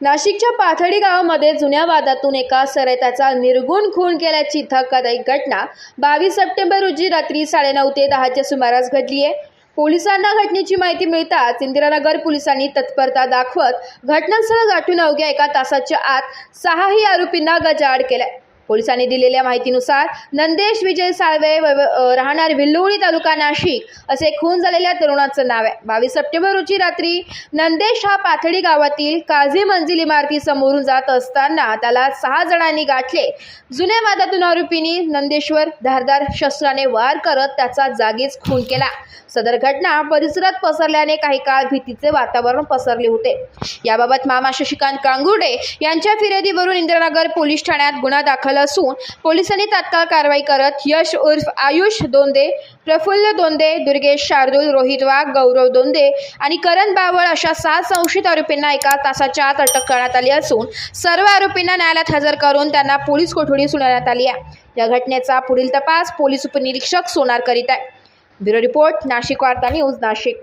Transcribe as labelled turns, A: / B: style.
A: नाशिकच्या पाथडी गावामध्ये जुन्या वादातून एका सरयताचा निर्गुण खून केल्याची धक्कादायक घटना बावीस सप्टेंबर रोजी रात्री साडेनऊ ते दहाच्या सुमारास घडली आहे. पोलिसांना घटनेची माहिती मिळताच इंदिरानगर पोलिसांनी तत्परता दाखवत घटनास्थळ गाठून अवघ्या एका तासाच्या आत सहाही आरोपींना गजाआड केलाय. पोलिसांनी दिलेल्या माहितीनुसार नंदेश विजय साळवे व- राहणार विल्लोळी तालुका नाशिक असे खून झालेल्या तरुणाचं नाव आहे. बावीस सप्टेंबर रोजी रात्री नंदेश हा पाथडी गावातील काझी मंजिल इमारती समोरून जात असताना त्याला सहा जणांनी गाठले. जुन्या वादातून आरोपींनी नंदेश्वर धारदार शस्त्राने वार करत त्याचा जागीच खून केला. सदर घटना परिसरात पसरल्याने काही काळ भीतीचे वातावरण पसरले होते. याबाबत मामा शशिकांत कांगुर्डे यांच्या फिर्यादीवरून इंदिरानगर पोलीस ठाण्यात गुन्हा दाखल असून पोलिसांनी तात्काळ कारवाई करत यश उर्फ आयुष दोंदे प्रफुल्ल दोंदे दुर्गेश शार्दूल रोहित वाघ गौरव दोंदे आणि करण बावळ अशा सात संशयित आरोपींना एका तासाच्या आत अटक करण्यात आली असून सर्व आरोपींना न्यायालयात हजर करून त्यांना पोलीस कोठडी सुनावण्यात आली आहे. या घटनेचा पुढील तपास पोलीस उपनिरीक्षक सोनार करीत आहे. ब्युरो रिपोर्ट नाशिक वार्ता न्यूज नाशिक.